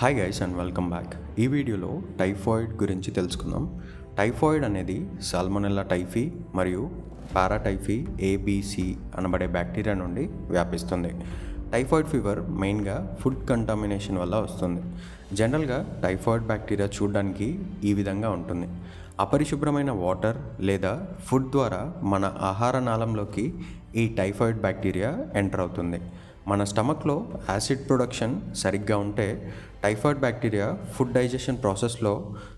Hi guys and welcome back ఈ వీడియోలో typhoid గురించి తెలుసుకుందాం. టైఫాయిడ్ అనేది సాల్మొనెల్లా టైఫీ మరియు పారాటైఫీ ఏబిసి అనబడే బ్యాక్టీరియా నుండి వ్యాపిస్తుంది. టైఫాయిడ్ ఫీవర్ మెయిన్గా ఫుడ్ కంటామినేషన్ వల్ల వస్తుంది. జనరల్గా టైఫాయిడ్ బ్యాక్టీరియా చూడడానికి ఈ విధంగా ఉంటుంది. అపరిశుభ్రమైన వాటర్ లేదా ఫుడ్ ద్వారా మన ఆహార నాళంలోకి ఈ టైఫాయిడ్ బ్యాక్టీరియా ఎంటర్ అవుతుంది. మన స్టమక్లో యాసిడ్ ప్రొడక్షన్ సరిగ్గా ఉంటే టైఫాయిడ్ బ్యాక్టీరియా ఫుడ్ డైజెషన్ ప్రాసెస్లో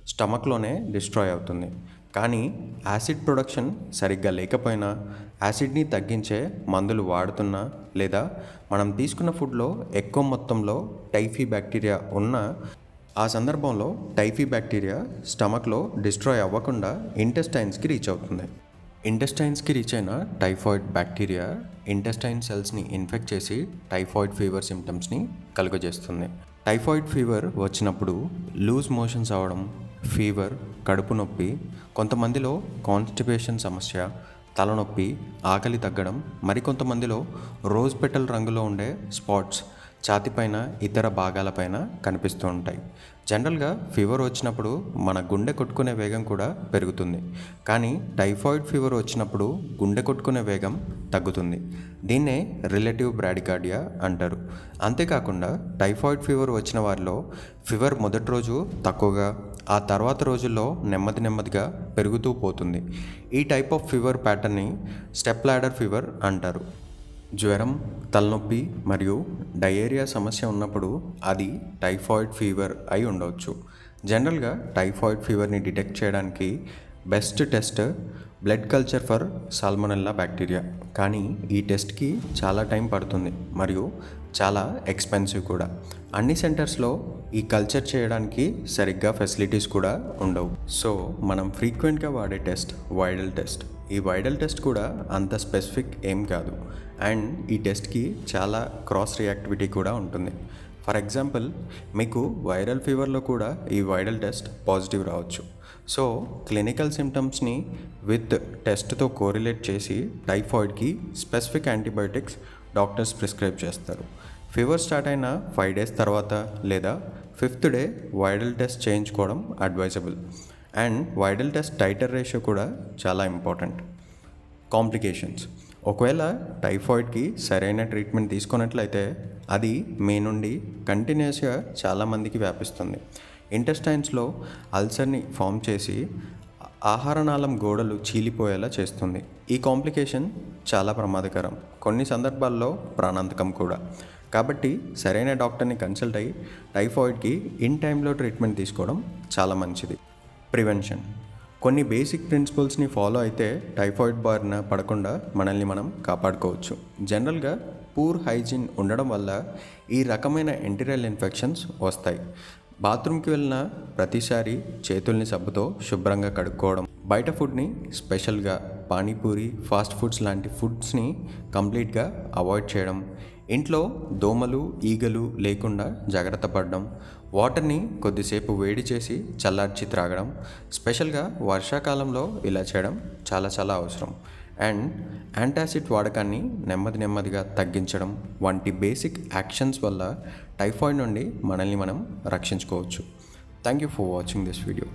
స్టమక్లోనే డిస్ట్రాయ్ అవుతుంది. కానీ యాసిడ్ ప్రొడక్షన్ సరిగ్గా లేకపోయినా యాసిడ్ని తగ్గించే మందులు వాడుతున్నా లేదా మనం తీసుకున్న ఫుడ్లో ఎక్కువ మొత్తంలో టైఫీ బ్యాక్టీరియా ఉన్నా ఆ సందర్భంలో టైఫీ బ్యాక్టీరియా స్టమక్లో డిస్ట్రాయ్ అవ్వకుండా ఇంటెస్టైన్స్కి రీచ్ అవుతుంది. ఇంటెస్టైన్స్కి రీచ్ అయిన టైఫాయిడ్ బ్యాక్టీరియా ఇంటెస్టైన్ సెల్స్ని ఇన్ఫెక్ట్ చేసి టైఫాయిడ్ ఫీవర్ సిమ్టమ్స్ని కలుగజేస్తుంది. టైఫాయిడ్ ఫీవర్ వచ్చినప్పుడు లూజ్ మోషన్స్ అవడం ఫీవర్ కడుపు నొప్పి కొంతమందిలో కాన్స్టిపేషన్ సమస్య తలనొప్పి ఆకలి తగ్గడం మరికొంతమందిలో రోజ్ పెటల్ రంగులో ఉండే స్పాట్స్ ఛాతిపైన ఇతర భాగాలపైన కనిపిస్తూ ఉంటాయి. జనరల్గా ఫీవర్ వచ్చినప్పుడు మన గుండె కొట్టుకునే వేగం కూడా పెరుగుతుంది. కానీ టైఫాయిడ్ ఫీవర్ వచ్చినప్పుడు గుండె కొట్టుకునే వేగం తగ్గుతుంది. దీన్నే రిలేటివ్ బ్రాడికార్డియా అంటారు. అంతేకాకుండా టైఫాయిడ్ ఫీవర్ వచ్చిన వారిలో ఫీవర్ మొదటి రోజు తక్కువగా ఆ తర్వాత రోజుల్లో నెమ్మది నెమ్మదిగా పెరుగుతూ పోతుంది. ఈ టైప్ ఆఫ్ ఫీవర్ ప్యాటర్న్ని స్టెప్ లాడర్ ఫీవర్ అంటారు. జ్వరం తలనొప్పి మరియు డయేరియా సమస్య ఉన్నప్పుడు అది టైఫాయిడ్ ఫీవర్ అయి ఉండవచ్చు. జనరల్గా టైఫాయిడ్ ఫీవర్ని డిటెక్ట్ చేయడానికి best test blood culture for salmonella bacteria. కానీ ఈ టెస్ట్కి చాలా టైం పడుతుంది మరియు చాలా ఎక్స్పెన్సివ్ కూడా. అన్ని సెంటర్స్లో ఈ కల్చర్ చేయడానికి సరిగ్గా ఫెసిలిటీస్ కూడా ఉండవు. సో మనం ఫ్రీక్వెంట్గా వాడే టెస్ట్ వైడల్ టెస్ట్. ఈ వైడల్ టెస్ట్ కూడా అంత స్పెసిఫిక్ ఏం కాదు. అండ్ ఈ టెస్ట్కి చాలా క్రాస్ రియాక్టివిటీ కూడా ఉంటుంది. ఫర్ ఎగ్జాంపుల్ మీకు వైరల్ ఫీవర్లో కూడా ఈ వైరల్ టెస్ట్ పాజిటివ్ రావచ్చు. సో క్లినికల్ సిమ్టమ్స్ని విత్ టెస్ట్తో కోరిలేట్ చేసి టైఫాయిడ్కి స్పెసిఫిక్ యాంటీబయోటిక్స్ డాక్టర్స్ ప్రిస్క్రైబ్ చేస్తారు. ఫీవర్ స్టార్ట్ అయిన ఫైవ్ డేస్ తర్వాత లేదా ఫిఫ్త్ డే వైరల్ టెస్ట్ చేయించుకోవడం advisable. And viral test titer ratio కూడా చాలా ఇంపార్టెంట్. కాంప్లికేషన్స్. ఒకవేళ టైఫాయిడ్కి సరైన ట్రీట్మెంట్ తీసుకున్నట్లయితే అది మీ నుండి కంటిన్యూస్గా చాలామందికి వ్యాపిస్తుంది. ఇంటెస్టైన్స్లో అల్సర్ని ఫామ్ చేసి ఆహారనాళం గోడలు చీలిపోయేలా చేస్తుంది. ఈ కాంప్లికేషన్ చాలా ప్రమాదకరం. కొన్ని సందర్భాల్లో ప్రాణాంతకం కూడా. కాబట్టి సరైన డాక్టర్ని కన్సల్ట్ అయ్యి టైఫాయిడ్కి ఇన్ టైంలో ట్రీట్మెంట్ తీసుకోవడం చాలా మంచిది. ప్రివెన్షన్. కొన్ని బేసిక్ ప్రిన్సిపల్స్ని ఫాలో అయితే టైఫాయిడ్ బారిన పడకుండా మనల్ని మనం కాపాడుకోవచ్చు. జనరల్గా పూర్ హైజీన్ ఉండడం వల్ల ఈ రకమైన ఎంటీరియల్ ఇన్ఫెక్షన్స్ వస్తాయి. బాత్రూమ్కి వెళ్ళిన ప్రతిసారి చేతుల్ని సబ్బుతో శుభ్రంగా కడుక్కోవడం బయట ఫుడ్ని స్పెషల్గా పానీపూరి ఫాస్ట్ ఫుడ్స్ లాంటి ఫుడ్స్ని కంప్లీట్గా అవాయిడ్ చేయడం ఇంట్లో దోమలు ఈగలు లేకుండా జాగ్రత్త పడడం వాటర్ని కొద్దిసేపు వేడి చేసి చల్లార్చి త్రాగడం స్పెషల్గా వర్షాకాలంలో ఇలా చేయడం చాలా చాలా అవసరం. అండ్ యాంటాసిడ్ వాడకాన్ని నెమ్మది నెమ్మదిగా తగ్గించడం వంటి బేసిక్ యాక్షన్స్ వల్ల టైఫాయిడ్ నుండి మనల్ని మనం రక్షించుకోవచ్చు. Thank you for watching this video.